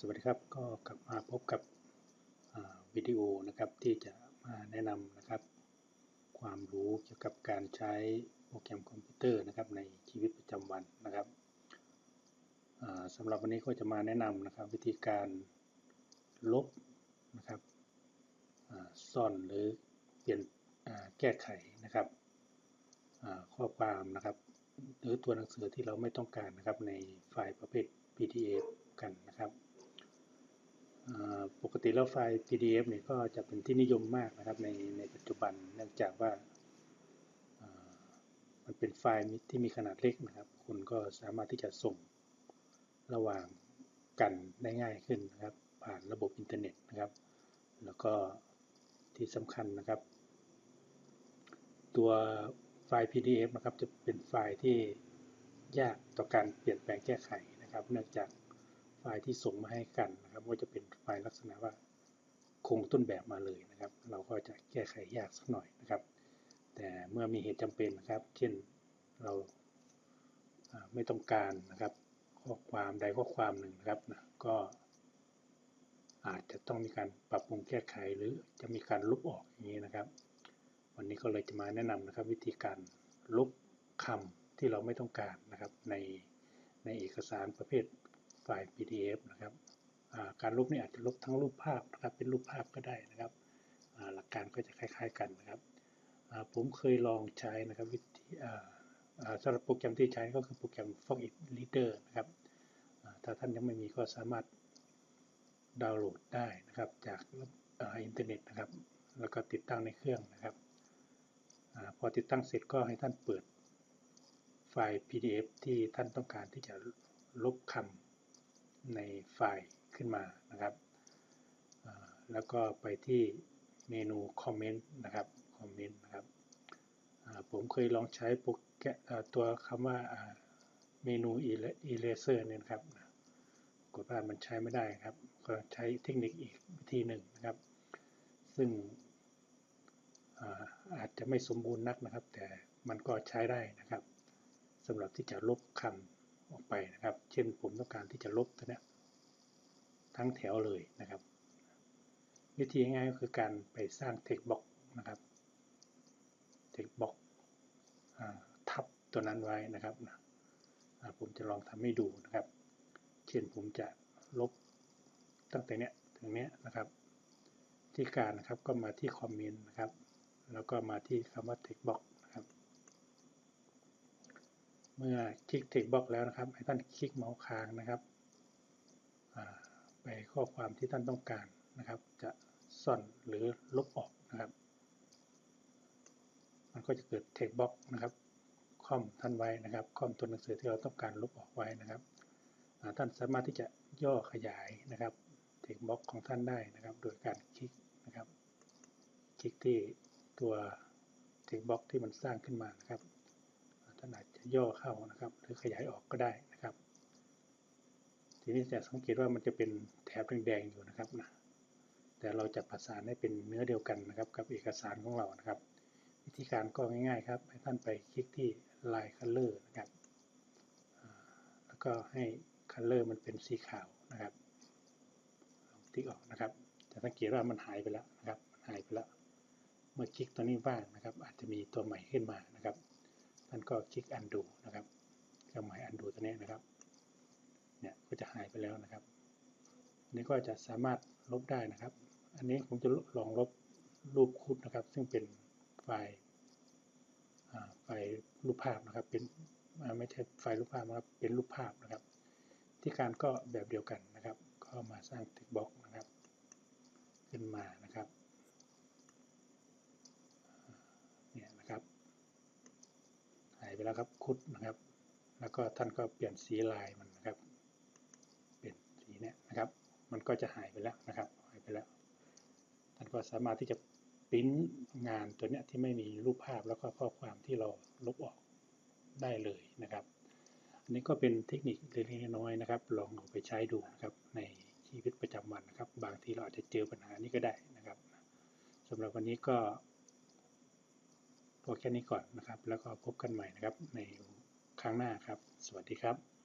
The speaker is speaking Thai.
สวัสดีครับก็กลับมาพบกับวิดีโอนะครับที่จะมาแนะนำนะครับ ความรู้เกี่ยวกับการใช้โปรแกรมคอมพิวเตอร์นะครับในชีวิตประจำวันนะครับสำหรับวันนี้ก็จะมาแนะนำนะครับ วิธีการลบนะครับซ่อนหรือเปลี่ยนแก้ไขนะครับข้อความนะครับ หรือตัวหนังสือที่เราไม่ต้องการนะครับในไฟล์ประเภท PDF กันนะครับ ปกติแล้วไฟล์ PDF เนี่ยก็จะเป็นที่นิยมมากนะครับในในปัจจุบันเนื่องจากว่ามันเป็นไฟล์ที่มีขนาดเล็กนะครับ คุณก็สามารถที่จะส่งระหว่างกันได้ง่ายขึ้นนะครับ ผ่านระบบอินเทอร์เน็ตนะครับ แล้วก็ที่สำคัญนะครับ ตัวไฟล์ PDF นะครับจะเป็นไฟล์ที่ยากต่อการเปลี่ยนแปลงแก้ไขนะครับ เนื่องจาก ล์ที่ส่งมาให้กันนะครับ ก็จะเป็นไฟล์ลักษณะว่าคงต้นแบบมาเลยนะครับ เราก็จะแก้ไขยากสักหน่อยนะครับ แต่เมื่อมีเหตุจำเป็นนะครับ เช่นเราไม่ต้องการนะครับ ข้อความใดข้อความหนึ่งนะครับนะก็อาจจะต้องมีการปรับปรุงแก้ไขหรือจะมีการลบออกอย่างนี้นะครับ วันนี้ก็เลยจะมาแนะนำนะครับ วิธีการลบคำที่เราไม่ต้องการนะครับ ในในเอกสารประเภท ฟล์ PDF นะครับการลบนี่อาจจะลบทั้งรูปภาพนะครับเป็นรูปภาพก็ได้นะครับหลักการก็จะคล้ายๆกันนะครับผมเคยลองใช้นะครับวิธีสำหรับโปรแกรมที่ใช้ก็คือโปรแกรม f o g It Reader นะครับถ้าท่านยังไม่มีก็สามารถดาวน์โหลดได้นะครับจากอินเทอร์เน็ตนะครับ แล้วก็ติดตั้งในเครื่องนะครับอพอติดตั้งเสร็จก็ให้ท่านเปิดไฟล์ PDF ที่ท่านต้องการที่จะลบคำ ในไฟล์ขึ้นมานะครับ แล้วก็ไปที่เมนูคอมเมนต์นะครับคอมเมนต์นะครับผมเคยลองใช้โปรแกตัวคำว่าเมนู eraser เนี่ยนะครับกดว่ามันใช้ไม่ได้ครับ ก็ใช้เทคนิคอีกวิธีหนึ่งนะครับ ซึ่งอาจจะไม่สมบูรณ์นักนะครับ แต่มันก็ใช้ได้นะครับสำหรับที่จะลบคำ ออกไปนะครับ เช่นผมต้องการที่จะลบตัวนี้ทั้งแถวเลยนะครับ วิธีง่ายก็คือการไปสร้าง text box นะครับ text box ทับตัวนั้นไว้นะครับผมจะลองทำให้ดูนะครับ เช่นผมจะลบตั้งแต่เนี้ยถึงเนี้ยนะครับ ที่การนะครับก็มาที่คอมเมนต์นะครับ แล้วก็มาที่คำว่า text box เมื่อคลิก text box แล้วนะครับ ให้ท่านคลิกเมาส์ค้างนะครับไปข้อความที่ท่านต้องการนะครับ จะซ่อนหรือลบออกนะครับ มันก็จะเกิด text box นะครับคอมท่านไว้นะครับคอมตัวหนังสือที่เราต้องการลบออกไว้นะครับท่านสามารถที่จะย่อขยายนะครับ text box ของท่านได้นะครับ โดยการคลิกนะครับ คลิกที่ตัว text box ที่มันสร้างขึ้นมานะครับ ย่อเข้านะครับ หรือขยายออกก็ได้นะครับ ทีนี้จะสังเกตว่ามันจะเป็นแถบแดงๆอยู่นะครับนะแต่เราจะประสานให้เป็นเนื้อเดียวกันนะครับ กับเอกสารของเรานะครับ วิธีการก็ง่ายๆครับให้ท่านไปคลิกที่ Line Color นะครับแล้วก็ให้ Color มันเป็นสีขาวนะครับติ๊กออกนะครับจะสังเกตว่ามันหายไปแล้วนะครับหายไปแล้วเมื่อคลิกตัวนี้ว่างนะครับ อาจจะมีตัวใหม่ขึ้นมานะครับ ท่านก็คลิก Undo นะครับเครื่องหมาย Undo ตัวนี้นะครับ เนี่ยก็จะหายไปแล้วนะครับอันนี้ก็จะสามารถลบได้นะครับ อันนี้ผมจะลองลบรูปคุดนะครับ ซึ่งเป็นไฟล์ไฟล์รูปภาพนะครับ เป็นไม่ใช่ไฟล์รูปภาพนะครับ เป็นรูปภาพนะครับ ที่การก็แบบเดียวกันนะครับ ก็มาสร้างติ๊กบ็อกนะครับ ขึ้นมานะครับเนี่ยนะครับ หาย ไปแล้วครับคุดนะครับ แล้วก็ท่านก็เปลี่ยนสีลายมันนะครับ เป็นสีเนี่ยนะครับ มันก็จะหายไปแล้วนะครับหายไปแล้ว ท่านก็สามารถที่จะพิมพ์งานตัวเนี้ยที่ไม่มีรูปภาพแล้วก็ข้อความที่เราลบออกได้เลยนะครับ อันนี้ก็เป็นเทคนิคเล็กๆน้อยๆนะครับ ลองเอาไปใช้ดูนะครับในชีวิตประจำวันนะครับ บางทีเราอาจจะเจอปัญหานี้ก็ได้นะครับสำหรับวันนี้ก็ ก็แค่นี้ก่อนนะครับ แล้วก็พบกันใหม่นะครับในครั้งหน้าครับ สวัสดีครับ